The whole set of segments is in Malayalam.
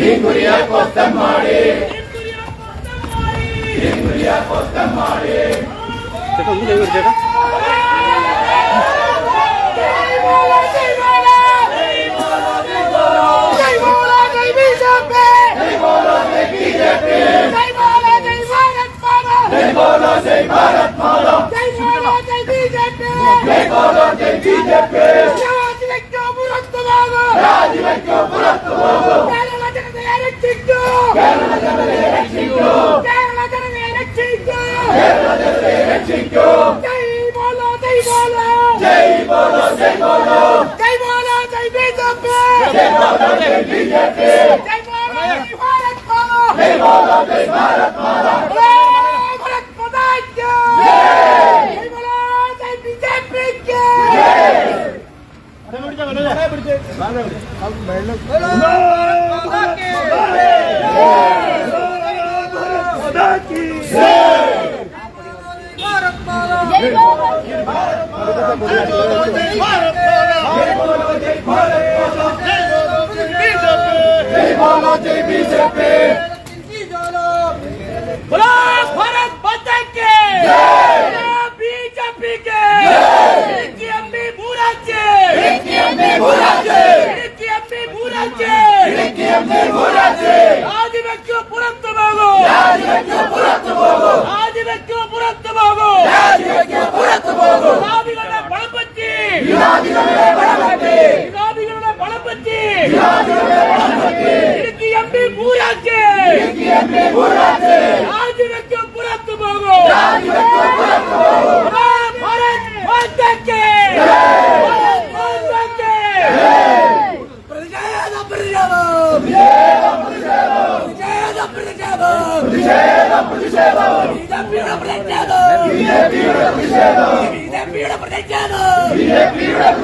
നിൻകുരിയാക്കോത്തമ്മാടി നിൻകുരിയാക്കോത്തമ്മാടി ചേട്ടാ ഒന്ന് കൈ ചേട്ടാ ജയ് ബോലോ ജയ് ബോലോ ജയ് ബോലോ ജയ് ബോലോ ജയ് ബോലോ ജയ് Hello! ജയ് ஜனாதிபதி जय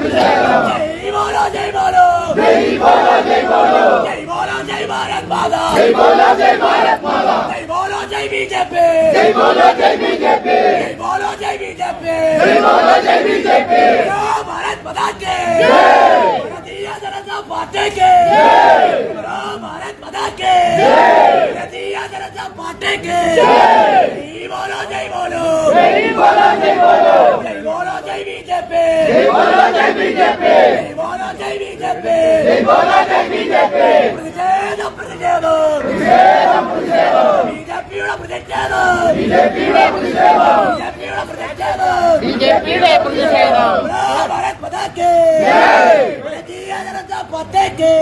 बोलो जय बोलो जय बोलो जय बोलो जय बोलो जय बीजेपी जय बोलो जय बीजेपी जय बोलो जय बीजेपी जय बोलो जय बीजेपी പ്രതിഷേധം പ്രതിഷേധം പ്രതിഷേധം പ്രതിഷേധം ബിജെപിയുടെ പ്രതിഷേധം ബിജെപിയുടെ പ്രതിഷേധം ബിജെപിയുടെ പ്രതിഷേധം ബിജെപിയുടെ പ്രതിഷേധം ഭാരത് മാതാ കേ ഭാരതീയ ജനതാ പാർട്ടി കേ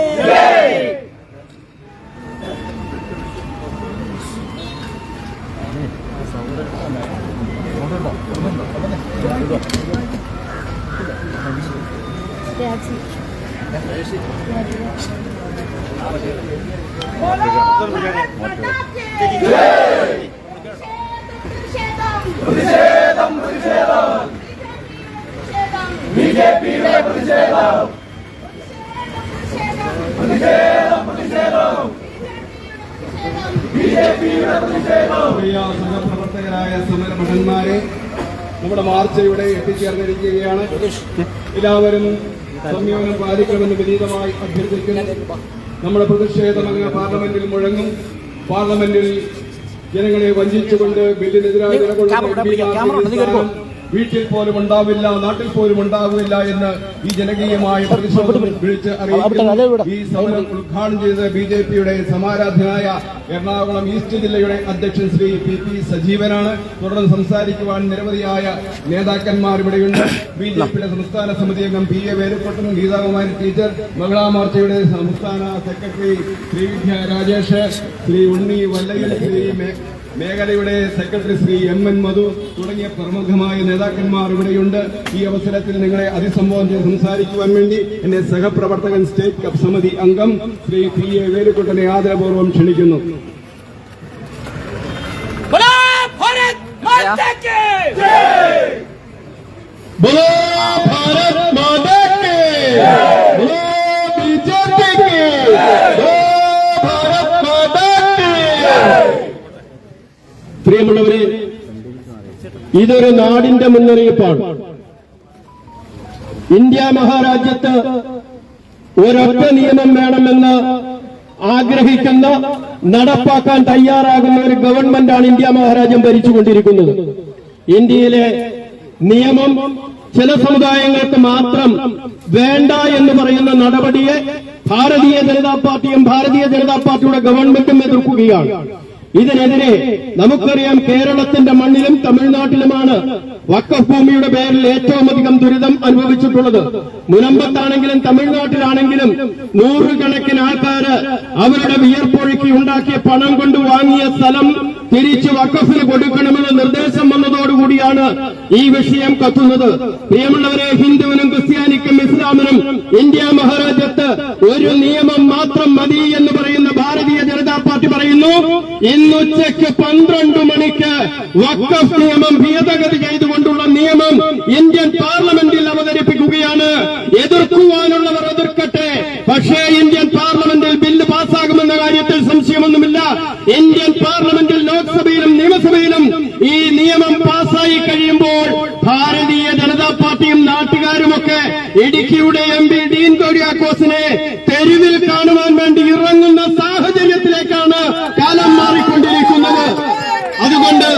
പ്രതിഷേധം പ്രതിഷേധം ബിജെപിയുടെ പ്രതിഷേധം. പ്രിയ സഹപ്രവർത്തകരായ സമരഭടന്മാരെ നമ്മുടെ മാർച്ച് ഇവിടെ എത്തിച്ചേർന്നിരിക്കുകയാണ്. എല്ലാവരും സംയമനം പാലിക്കണമെന്ന് വിനീതമായി അഭ്യർത്ഥിക്കുന്നു. നമ്മുടെ പ്രതിഷേധം അങ്ങ് പാർലമെന്റിൽ മുഴങ്ങും. പാർലമെന്റിൽ ജനങ്ങളെ വഞ്ചിച്ചുകൊണ്ട് ബില്ലിനെതിരായി നിലകൊള്ളുന്ന വീട്ടിൽ പോലും ഉണ്ടാവില്ല നാട്ടിൽ പോലും ഉണ്ടാവില്ല എന്ന് ഈ ജനകീയമായ പ്രതിഷേധം വിളിച്ച് അറിയിക്കുന്നു. ഈ സമരം ഉദ്ഘാടനം ചെയ്ത ബി ജെ പിയുടെ സമാരാധനായ എറണാകുളം ഈസ്റ്റ് ജില്ലയുടെ അധ്യക്ഷൻ ശ്രീ പി പി സജീവനാണ്. തുടർന്ന് സംസാരിക്കുവാൻ നിരവധിയായ നേതാക്കന്മാർ ഇവിടെയുണ്ട്. ബി ജെ പിയുടെ സംസ്ഥാന സമിതി അംഗം P A Velukkottan Geethakumari teacher Mahila മോർച്ചയുടെ സംസ്ഥാന സെക്രട്ടറി ശ്രീ വിദ്യ രാജേഷ് ശ്രീ ഉണ്ണി വല്ലയിൽ ശ്രീ മേഖലയുടെ secretary Sri M N Madhu തുടങ്ങിയ പ്രമുഖമായ നേതാക്കന്മാർ ഇവിടെയുണ്ട് ഈ അവസരത്തിൽ നിങ്ങളെ അതിസംബോധന ചെയ്ത് സംസാരിക്കുവാൻ വേണ്ടി എന്റെ സഹപ്രവർത്തകൻ സ്റ്റേറ്റ് കപ്പ് സമിതി അംഗം ശ്രീ പി എ വേലുക്കുട്ടനെ ആദരപൂർവം ക്ഷണിക്കുന്നു Yeah. ഭാരത് പ്രിയമുള്ളവരെ ഇതൊരു നാടിന്റെ മുന്നറിയിപ്പാണ്. ഇന്ത്യ മഹാരാജ്യത്ത് ഒരൊറ്റ നിയമം വേണമെന്ന് ആഗ്രഹിക്കുന്ന നടപ്പാക്കാൻ തയ്യാറാകുന്ന ഒരു ഗവൺമെന്റാണ് ഇന്ത്യ മഹാരാജ്യം ഭരിച്ചുകൊണ്ടിരിക്കുന്നത്. ഇന്ത്യയിലെ നിയമം ചില സമുദായങ്ങൾക്ക് മാത്രം വേണ്ട എന്ന് പറയുന്ന നടപടിയെ ഭാരതീയ ജനതാ പാർട്ടിയും ഭാരതീയ ജനതാ പാർട്ടിയുടെ ഗവൺമെന്റും എതിർക്കുകയാണ്. ഇതിനെതിരെ നമുക്കറിയാം കേരളത്തിന്റെ മണ്ണിലും തമിഴ്നാട്ടിലുമാണ് വക്കഫ് ഭൂമിയുടെ പേരിൽ ഏറ്റവും അധികം ദുരിതം അനുഭവിച്ചിട്ടുള്ളത്. മുനമ്പത്താണെങ്കിലും തമിഴ്നാട്ടിലാണെങ്കിലും നൂറുകണക്കിന് ആൾക്കാര് അവരുടെ വിയർപ്പൊഴുക്കി ഉണ്ടാക്കിയ പണം കൊണ്ട് വാങ്ങിയ സ്ഥലം തിരിച്ച് വക്കഫിന് കൊടുക്കണമെന്ന നിർദ്ദേശം വന്നതോടുകൂടിയാണ് ഈ വിഷയം കത്തുന്നത്. പ്രിയമുള്ളവരെ ഹിന്ദുവിനും ക്രിസ്ത്യാനിക്കും ഇസ്ലാമിനും ഇന്ത്യ മഹാരാജ്യത്ത് ഒരു നിയമം മാത്രം ഇന്നുച്ചയ്ക്ക് പന്ത്രണ്ട് മണിക്ക് വക്കഫ് നിയമം ഭേദഗതി ചെയ്തുകൊണ്ടുള്ള നിയമം ഇന്ത്യൻ പാർലമെന്റിൽ അവതരിപ്പിക്കുകയാണ്. എതിർക്കുവാനുള്ളവർ എതിർക്കട്ടെ. പക്ഷേ ഇന്ത്യൻ പാർലമെന്റിൽ ബില്ല് പാസ്സാകുമെന്ന കാര്യത്തിൽ സംശയമൊന്നുമില്ല. ഇന്ത്യൻ പാർലമെന്റിൽ ലോക്സഭയിലും നിയമസഭയിലും ഈ നിയമം പാസ്സായി കഴിയുമ്പോൾ ഭാരതീയ ജനതാ പാർട്ടിയും നാട്ടുകാരുമൊക്കെ ഇടുക്കിയുടെ എം പി ഡീൻ കോരിയാക്കോസിനെ തെരുവിൽ കാണുവാൻ വേണ്ടി ഇറങ്ങുന്ന സാഹചര്യത്തിലേക്കാണ് മാറിക്കൊണ്ടിരിക്കുന്നത്. അതുകൊണ്ട്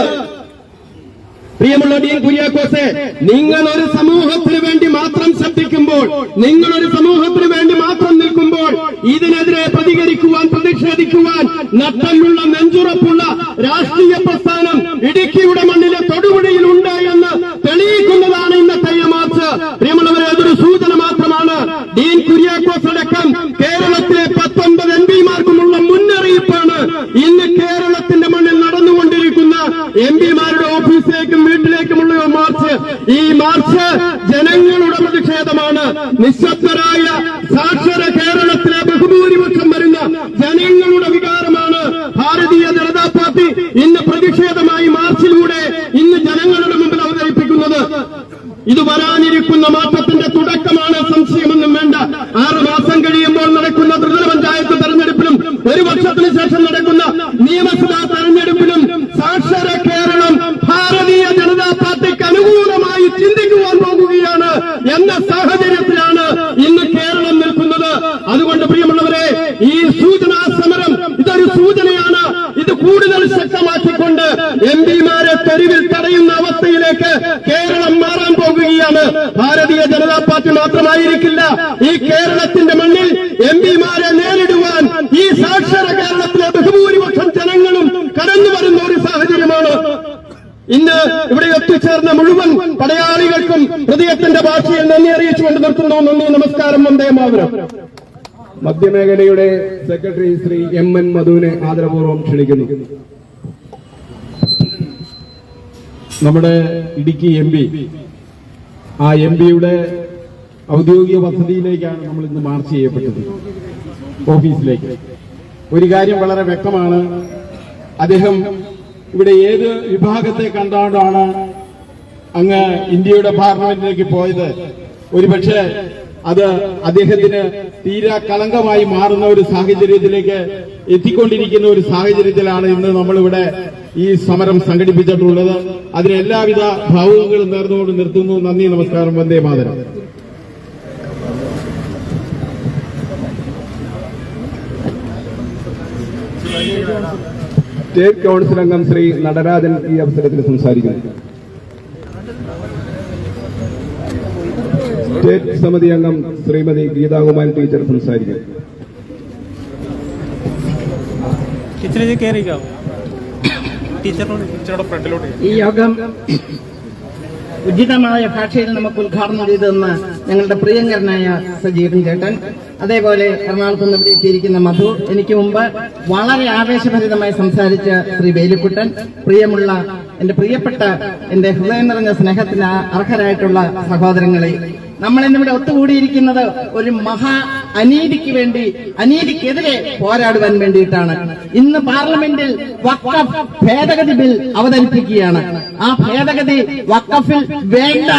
പ്രിയമുള്ള ഡീൻ കുര്യാക്കോസെ നിങ്ങൾ ഒരു സമൂഹത്തിന് വേണ്ടി മാത്രം ശബ്ദിക്കുമ്പോൾ നിങ്ങൾ ഒരു സമൂഹത്തിന് വേണ്ടി മാത്രം നിൽക്കുമ്പോൾ ഇതിനെതിരെ പ്രതികരിക്കുവാൻ പ്രതിഷേധിക്കുവാൻ നട്ടല്ലുള്ള നെഞ്ചുറപ്പുള്ള രാഷ്ട്രീയ പ്രസ്ഥാനം ഇടുക്കിയുടെ മണ്ണിലെ തൊടുപുഴയിൽ ഉണ്ട് എന്ന് തെളിയിക്കുന്നതാണ് ഇന്നത്തെ ഈ മാർച്ച് പ്രിയമുള്ളവരെ അതൊരു സൂചന മാത്രമാണ് ഡീൻ കുര്യാക്കോസ് അടക്കം കേരളത്തിലെ പത്തൊൻപത് എം പിമാർക്കുമുള്ള മുന്നറിയിപ്പാണ് ഇന്ന് കേരളത്തിന്റെ മണ്ണിൽ നടന്നുകൊണ്ടിരിക്കുന്ന എം പിമാരുടെ ഓഫീസിലേക്കും വീട്ടിലേക്കുമുള്ള മാർച്ച് ഈ മാർച്ച് ജനങ്ങളുടെ പ്രതിഷേധമാണ്. നിശബ്ദരായ സാക്ഷര കേരളത്തിലെ ബഹുഭൂരിപക്ഷം വരുന്ന ജനങ്ങളുടെ വികാരമാണ് ഭാരതീയ ജനതാ പാർട്ടി ഇന്ന് പ്രതിഷേധമായി മാർച്ചിലൂടെ ഇന്ന് ജനങ്ങളുടെ മുമ്പിൽ അവതരിപ്പിക്കുന്നത്. ഇത് വരാനിരിക്കുന്ന മാറ്റത്തിന്റെ തുടക്കമാണ് സംശയമൊന്നും വേണ്ട ആറ് മാസം കഴിയുമ്പോൾ നടക്കുന്ന ത്രിതല പഞ്ചായത്ത് തെരഞ്ഞെടുപ്പിലും ഒരു വർഷത്തിന് ശേഷം നടക്കുന്ന നിയമസഭാ തെരഞ്ഞെടുപ്പിലും സാക്ഷര കേരളം ഭാരതീയ ജനതാ പാർട്ടിക്ക് അനുകൂലമായി ചിന്തിക്കുവാൻ പോകുകയാണ് എന്ന സാഹചര്യത്തിലാണ് ഇന്ന് കേരളം നിൽക്കുന്നത് അതുകൊണ്ട് പ്രിയമുള്ളവരെ ഈ സൂചനാ സമരം ഇതൊരു സൂചനയാണ് ഇത് കൂടുതൽ ശക്തമാക്കിക്കൊണ്ട് എം പിമാരെ തെരുവിൽ തടയുന്ന അവസ്ഥയിലേക്ക് കേരളം മാറാൻ പോകുകയാണ്. ഭാരതീയ ജനതാ പാർട്ടി മാത്രമായിരിക്കില്ല. ഈ കേരളത്തിന്റെ മണ്ണിൽ എം പിമാരെ നേരിടുവാൻ ഈ സാക്ഷര കേരളത്തിലെ ബഹുഭൂരിപക്ഷം ജനങ്ങളും കടന്നു വരുന്ന ഒരു സാഹചര്യമാണ്. ഇന്ന് ഇവിടെ എത്തിച്ചേർന്ന മുഴുവൻ പടയാളികൾക്കും ഹൃദയത്തിന്റെ ഭാഷയിൽ നന്ദി അറിയിച്ചുകൊണ്ട് നിർത്തുന്നു. നന്ദി നമസ്കാരം വന്ദേ മാതരം. മധ്യമേഖലയുടെ സെക്രട്ടറി ശ്രീ എം എൻ മധുവിനെ ആദരപൂർവം ക്ഷണിക്കുന്നു. നമ്മുടെ ഇടുക്കി എം പി. ആ എം പിയുടെ ഔദ്യോഗിക വസതിയിലേക്കാണ് നമ്മൾ ഇന്ന് മാർച്ച് ചെയ്യപ്പെട്ടത്. ഓഫീസിലേക്ക്. ഒരു കാര്യം വളരെ വ്യക്തമാണ്. അദ്ദേഹം ഇവിടെ ഏത് വിഭാഗത്തെ കണ്ടാണ് അങ്ങ് ഇന്ത്യയുടെ പാർലമെന്റിലേക്ക് പോയത്? ഒരുപക്ഷെ അത് അദ്ദേഹത്തിന് തീരാ കളങ്കമായി മാറുന്ന ഒരു സാഹചര്യത്തിലേക്ക് എത്തിക്കൊണ്ടിരിക്കുന്ന ഒരു സാഹചര്യത്തിലാണ് ഇന്ന് നമ്മളിവിടെ ഈ സമരം സംഘടിപ്പിച്ചിട്ടുള്ളത്. അതിന് എല്ലാവിധ ഭാവുകങ്ങളും നേർന്നുകൊണ്ട് നിർത്തുന്നു. നന്ദി നമസ്കാരം. വന്ദേ മാതരം. സ്റ്റേറ്റ് കൗൺസിൽ അംഗം ശ്രീ നടരാജൻ ഈ അവസരത്തിൽ സംസാരിക്കുന്നു. സ്റ്റേറ്റ് സമിതി അംഗം ശ്രീമതി ഗീതാകുമാരി ടീച്ചർ സംസാരിക്കും ഇച്ചിരി കയറിക്കോ ടീച്ചറിനോട് ടീച്ചറുടെ ഫ്രണ്ടിലോട്ട് ഈ യോഗം ഉചിതമായ ഭാഷയിൽ നമുക്ക് ഉദ്ഘാടനം ചെയ്തതെന്ന് ഞങ്ങളുടെ പ്രിയങ്കരനായ സജീവൻ ചേട്ടൻ. അതേപോലെ എറണാകുളത്ത് നിന്ന് ഇവിടെ എത്തിയിരിക്കുന്ന മധു. എനിക്ക് മുമ്പ് വളരെ ആവേശഭരിതമായി സംസാരിച്ച ശ്രീ വേലിക്കുട്ടൻ. പ്രിയമുള്ള എന്റെ പ്രിയപ്പെട്ട എന്റെ ഹൃദയം നിറഞ്ഞ സ്നേഹത്തിന് അർഹരായിട്ടുള്ള സഹോദരങ്ങളെ നമ്മൾ ഇന്നിവിടെ ഒത്തുകൂടിയിരിക്കുന്നത് ഒരു മഹാ അനീതിക്ക് വേണ്ടി അനീതിക്കെതിരെ പോരാടുവാൻ വേണ്ടിയിട്ടാണ്. ഇന്ന് പാർലമെന്റിൽ വക്കഫ് ഭേദഗതി ബിൽ അവതരിപ്പിക്കുകയാണ്. ആ ഭേദഗതി വക്കഫിൽ വേണ്ട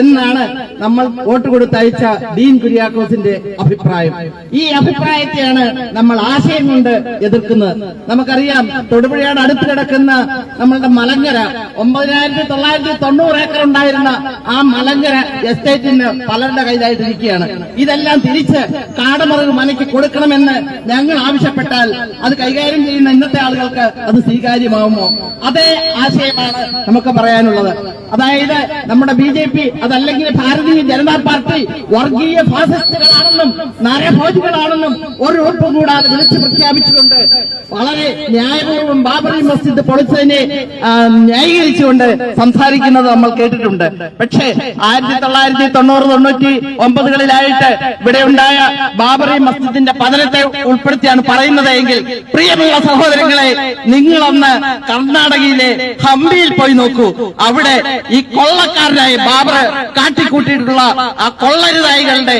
എന്നാണ് നമ്മൾ വോട്ട് കൊടുത്തയച്ച ഡീൻ കുര്യാക്കോസിന്റെ അഭിപ്രായം. ഈ അഭിപ്രായത്തെയാണ് നമ്മൾ ആശയം കൊണ്ട് എതിർക്കുന്നത്. നമുക്കറിയാം തൊടുപുഴയുടെ അടുത്ത് കിടക്കുന്ന നമ്മളുടെ മലങ്കര ഒമ്പതിനായിരത്തി തൊള്ളായിരത്തി തൊണ്ണൂറ് ഏക്കർ ഉണ്ടായിരുന്ന ആ മലങ്കര എസ്റ്റേറ്റിന് പലരുടെ കയ്യിലായിട്ടിരിക്കുകയാണ്. ഇതെല്ലാം തിരിച്ച് കാടമറവ് മനയ്ക്ക് കൊടുക്കണമെന്ന് ഞങ്ങൾ ആവശ്യപ്പെട്ടാൽ അത് കൈകാര്യം ചെയ്യുന്ന ഇന്നത്തെ ആളുകൾക്ക് അത് സ്വീകാര്യമാവുമോ? അതേ ആശയമാണ് നമുക്ക് പറയാനുള്ളത്. അതായത് നമ്മുടെ ബി ജെ പി അതല്ലെങ്കിൽ ഭാരതീയ ജനതാ പാർട്ടി വർഗീയ ഫാസിസ്റ്റുകളാണെന്നും നരഭോജികളാണെന്നും ഒരു ഉറപ്പ് കൂടാതെ വിളിച്ചു പ്രഖ്യാപിച്ചുകൊണ്ട് വളരെ ന്യായപൂർവം ബാബറി മസ്ജിദ് പൊളിച്ചതിനെ ന്യായീകരിച്ചുകൊണ്ട് സംസാരിക്കുന്നത് നമ്മൾ കേട്ടിട്ടുണ്ട്. പക്ഷേ ആയിരത്തി തൊള്ളായിരത്തി തൊണ്ണൂറ് തൊണ്ണൂറ്റി ഒമ്പതുകളിലായിട്ട് ഇവിടെ ഉണ്ടായ ബാബറി മസ്ജിദിന്റെ പതനത്തെ ഉൾപ്പെടുത്തിയാണ് പറയുന്നത് എങ്കിൽ പ്രിയമുള്ള സഹോദരങ്ങളെ നിങ്ങളൊന്ന് കർണാടകയിലെ ഹംപിയിൽ പോയി നോക്കൂ. അവിടെ ഈ കൊള്ളക്കാരനായ ബാബർ കാട്ടിക്കൂട്ടിയിട്ടുള്ള ആ കൊള്ളരുതായികളുടെ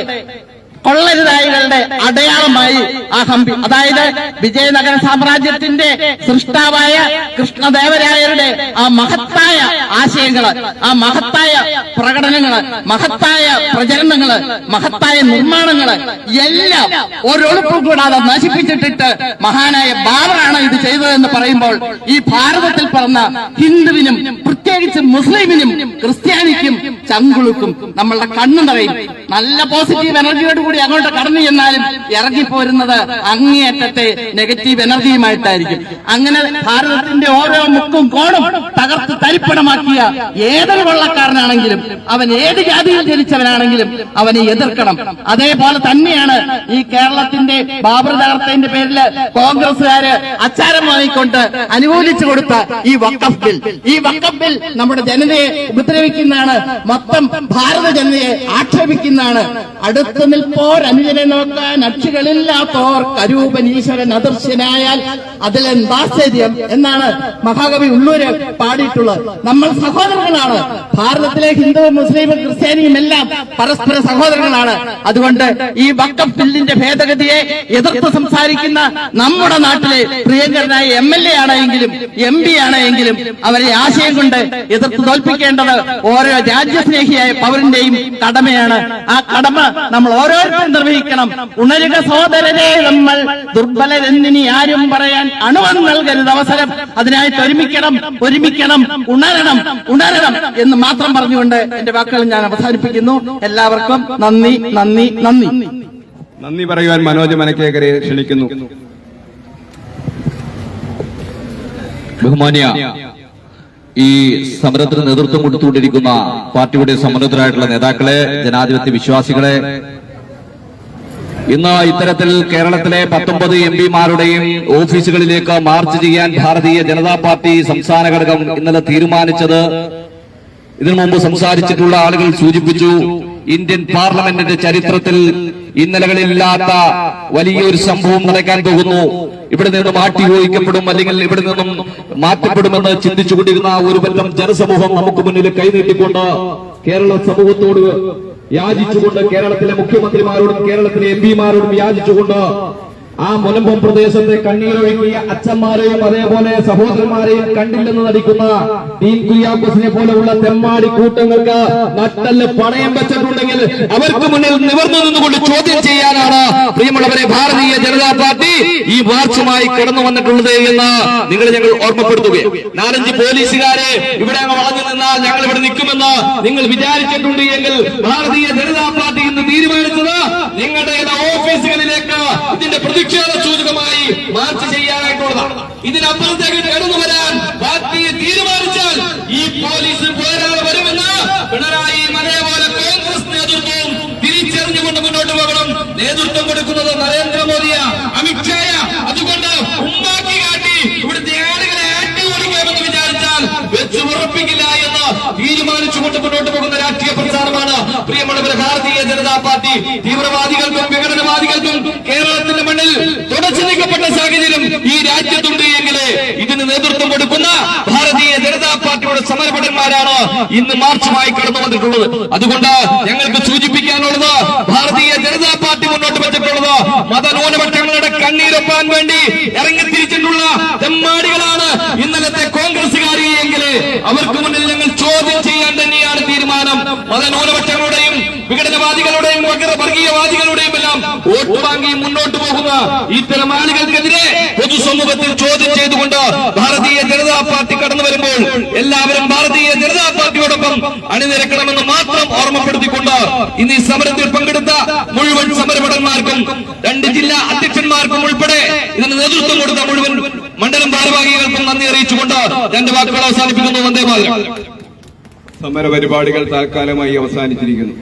കൊള്ളരുതായികളുടെ അടയാളമായി ആ ഹംപി അതായത് വിജയനഗര സാമ്രാജ്യത്തിന്റെ സൃഷ്ടാവായ കൃഷ്ണദേവരായരുടെ ആ മഹത്തായ ആശയങ്ങൾ ആ മഹത്തായ പ്രകടനങ്ങൾ മഹത്തായ പ്രചരണങ്ങൾ മഹത്തായ നിർമ്മാണങ്ങൾ എല്ലാം ഒരൊഴുപ്പും കൂടാതെ നശിപ്പിച്ചിട്ടിട്ട് മഹാനായ ബാബറാണ് ഇത് ചെയ്തതെന്ന് പറയുമ്പോൾ ഈ ഭാരതത്തിൽ പറഞ്ഞ ഹിന്ദുവിനും പ്രത്യേകിച്ച് മുസ്ലിമിനും ക്രിസ്ത്യാനിക്കും ചങ്കുളുക്കും നമ്മളുടെ കണ്ണു നിറയും. നല്ല പോസിറ്റീവ് എനർജിയോട് കൂടി അങ്ങോട്ട് കടന്നു ചെന്നാലും ഇറങ്ങിപ്പോരുന്നത് അങ്ങേയറ്റത്തെ നെഗറ്റീവ് എനർജിയുമായിട്ടായിരിക്കും അങ്ങനെ ഭാരതത്തിന്റെ ഓരോ മുക്കും കോണും തകർത്ത് തരിപ്പണമാക്കിയ ഏതൊരു വള്ളക്കാരനാണെങ്കിലും അവൻ ഏത് ജാതിയിൽ ജനിച്ചവനാണെങ്കിലും അവനെ എതിർക്കണം. അതേപോലെ തന്നെയാണ് ഈ കേരളത്തിന്റെ ബാബർ തകർത്തതിന്റെ പേരിൽ കോൺഗ്രസുകാര് അച്ചാരം വാങ്ങിക്കൊണ്ട് അനുകൂലിച്ചു കൊടുത്ത ഈ വക്കഫ് ബിൽ. ഈ വക്കഫ് ബിൽ നമ്മുടെ ജനതയെ ഉപദ്രവിക്കുന്നതാണ്. മൊത്തം ഭാരത ജനതയെ ആക്ഷേപിക്കുന്നതാണ്. അടുത്ത നിൽപ്പോർ അനുജനെ നോക്കാൻ അക്ഷികളില്ലാത്തോർ കരൂപൻ ഈശ്വരൻ അദർശ്യനായാൽ അതിലെന്താശ്ചര്യം എന്നാണ് മഹാകവി ഉള്ളൂര് പാടിയിട്ടുള്ളത്. നമ്മൾ സഹോദരങ്ങളാണ്. ഭാരതത്തിലെ ഹിന്ദുവും മുസ്ലിമും ക്രിസ്ത്യാനിയും എല്ലാം പരസ്പര സഹോദരങ്ങളാണ്. അതുകൊണ്ട് ഈ വക്കഫ് ബില്ലിന്റെ ഭേദഗതിയെ എതിർത്ത് സംസാരിക്കുന്ന നമ്മുടെ നാട്ടിലെ പ്രിയങ്കരനായ എം എൽ എ ആണെങ്കിലും എം പി ആണെങ്കിലും അവരെ ആശയം കൊണ്ട് എതിർത്ത് തോൽപ്പിക്കേണ്ടത് ഓരോ രാജ്യസ്നേഹിയായ പൗരന്റെയും കടമയാണ്. ആ കടമ നമ്മൾ ഓരോരുത്തരും നിർവഹിക്കണം. ഉണരുക സഹോദരരെ നമ്മൾ ദുർബലരെന്നിനി ആരും പറയാൻ അണുവൻ നൽകരുത്. അവസരം അതിനായിട്ട് ഒരുമിക്കണം ഒരുമിക്കണം ഉണരണം ഉണരണം എന്ന് മാത്രം പറഞ്ഞുകൊണ്ട് എന്റെ വാക്കുകൾ ഞാൻ അവസാനിപ്പിക്കുന്നു. എല്ലാവർക്കും നന്ദി നന്ദി നന്ദി. നന്ദി പറയുവാൻ മനോജ് മനക്കേക്കരെ ക്ഷണിക്കുന്നു. ബഹുമാനിയ ഈ സമരത്തിന് നേതൃത്വം കൊടുത്തുകൊണ്ടിരിക്കുന്ന പാർട്ടിയുടെ സമ്മതരായിട്ടുള്ള നേതാക്കളെ ജനാധിപത്യ വിശ്വാസികളെ ഇന്ന് ഇത്തരത്തിൽ കേരളത്തിലെ പത്തൊമ്പത് എം പിമാരുടെയും ഓഫീസുകളിലേക്ക് മാർച്ച് ചെയ്യാൻ ഭാരതീയ ജനതാ പാർട്ടി സംസ്ഥാന ഘടകം ഇന്നലെ തീരുമാനിച്ചത്. ഇതിനു മുമ്പ് സംസാരിച്ചിട്ടുള്ള ആളുകൾ സൂചിപ്പിച്ചു ഇന്ത്യൻ പാർലമെന്റിന്റെ ചരിത്രത്തിൽ ഇന്നലകളില്ലാത്ത വലിയൊരു സംഭവം നടക്കാൻ പോകുന്നു. ഇവിടെ നിന്ന് മാറ്റി ഉപയോഗിക്കപ്പെടും അല്ലെങ്കിൽ ഇവിടെ നിന്നും മാറ്റപ്പെടുമെന്ന് ചിന്തിച്ചുകൊണ്ടിരുന്ന ഒരു പറ്റം ജനസമൂഹം നമുക്ക് മുന്നിൽ കൈനീട്ടിക്കൊണ്ട് കേരള സമൂഹത്തോട് യാചിച്ചുകൊണ്ട് കേരളത്തിലെ മുഖ്യമന്ത്രിമാരോടും കേരളത്തിലെ എം പിമാരോടും യാചിച്ചുകൊണ്ട് ആ മുനമ്പം പ്രദേശത്തെ കണ്ണീരൊഴുക്കിയ അച്ഛന്മാരെയും അതേപോലെ സഹോദരന്മാരെയും കണ്ടില്ലെന്ന് നടിക്കുന്ന ഡീൻ കുര്യാക്കോസിനെ പോലെയുള്ള തെമ്മാടി കൂട്ടങ്ങൾക്ക് നട്ടൽ പണയം വെച്ചിട്ടുണ്ടെങ്കിൽ അവർക്ക് മുന്നിൽ നിവർന്നു നിന്നുകൊണ്ട് ചോദ്യം ചെയ്യാനാണ് പ്രിയമുള്ളവരെ ഭാരതീയ ജനതാ പാർട്ടി ഈ മാർച്ചുമായി കടന്നു വന്നിട്ടുള്ളത് എന്ന് നിങ്ങൾ ഞങ്ങൾ ഓർമ്മപ്പെടുത്തുകയും നാലഞ്ച് പോലീസുകാരെ ഇവിടെ വളഞ്ഞു നിന്നാൽ ഞങ്ങൾ ഇവിടെ നിൽക്കുമെന്ന് നിങ്ങൾ വിചാരിച്ചിട്ടുണ്ട് എങ്കിൽ ഭാരതീയ ജനതാ പാർട്ടി ഇന്ന് തീരുമാനിച്ചത് നിങ്ങളുടെ ഓഫീസുകളിലേക്ക് മാർച്ച് ചെയ്യാനായിട്ടുള്ളതാണ് ഇതിനപ്പുറത്തേക്ക് കടന്നു വരാൻ പാർട്ടി തീരുമാനിച്ചാൽ ഈ പോലീസ് പോരാതെ വരുമെന്ന് പിണറായി അതേപോലെ കോൺഗ്രസ് നേതൃത്വവും തിരിച്ചറിഞ്ഞുകൊണ്ട് മുന്നോട്ട് പോകണം. നേതൃത്വം കൊടുക്കുന്നത് നരേന്ദ്രമോദിയ അമിത്ഷായ. അതുകൊണ്ട് ഉണ്ടാക്കി കാട്ടി ഇവിടുത്തെ ആളുകളെ ആട്ടി ഓടിക്കാമെന്ന് വിചാരിച്ചാൽ വെച്ച് ഉറപ്പിക്കില്ല എന്ന് തീരുമാനിച്ചുകൊണ്ട് മുന്നോട്ട് പോകുന്ന രാഷ്ട്രീയ പ്രസ്ഥാനമാണ് പ്രിയമുള്ളവരെ ഭാരതീയ ജനതാ പാർട്ടി. തീവ്രവാദികൾക്കും വിഘടനവാദികൾക്കും കേരളത്തിന്റെ മണ്ണിൽ തുടച്ചു നീക്കപ്പെട്ട സാഹചര്യം ഈ രാജ്യത്തുണ്ട് എങ്കിൽ ഇതിന് നേതൃത്വം കൊടുക്കുന്ന ഭാരതീയ ജനതാ സമരഭടന്മാരാണ് ഇന്ന് മാർച്ചുമായി കടന്നു വന്നിട്ടുള്ളത് അതുകൊണ്ട് ഞങ്ങൾക്ക് സൂചിപ്പിക്കാനുള്ളത് ഭാരതീയ ജനതാ പാർട്ടി മുന്നോട്ട് വെച്ചിട്ടുള്ളത് മതന്യൂനപക്ഷങ്ങളുടെ കണ്ണീരൊപ്പാൻ വേണ്ടി ഇറങ്ങിത്തിരിച്ചിട്ടുള്ള തെമ്മാടികളാണ് ഇന്നലത്തെ കോൺഗ്രസുകാരി എങ്കിൽ അവർക്ക് മുന്നിൽ ഞങ്ങൾ ചോദ്യം ചെയ്യാൻ തന്നെയാണ് തീരുമാനം. മതന്യൂനപക്ഷങ്ങളുടെയും വിഘടനവാദികളുടെയും വർഗീയവാദികളുടെയും എല്ലാം വോട്ട് വാങ്ങി മുന്നോട്ട് പോകുന്ന ഇത്തരം ആളുകൾക്കെതിരെ പൊതുസമൂഹത്തിൽ ചോദ്യം ചെയ്തുകൊണ്ട് ഭാരതീയ പാർട്ടി കടന്നു വരുമ്പോൾ എല്ലാവരും ഭാരതീയ ജനതാ പാർട്ടിയോടൊപ്പം അണിനിരക്കണമെന്ന് മാത്രം ഓർമ്മപ്പെടുത്തിക്കൊണ്ട് ഇന്ന് ഈ സമരത്തിൽ പങ്കെടുത്ത മുഴുവൻ സമരഭടന്മാർക്കും രണ്ട് ജില്ലാ അധ്യക്ഷന്മാർക്കും ഉൾപ്പെടെ ഇതിന് നേതൃത്വം കൊടുത്ത മുഴുവൻ മണ്ഡലം ഭാരവാഹികൾക്കും നന്ദി അറിയിച്ചുകൊണ്ട് രണ്ട് വാക്കുകൾ അവസാനിപ്പിക്കുന്നു. വന്ദേ മാതരം. സമര പരിപാടികൾ താൽക്കാലമായി അവസാനിച്ചിരിക്കുന്നു.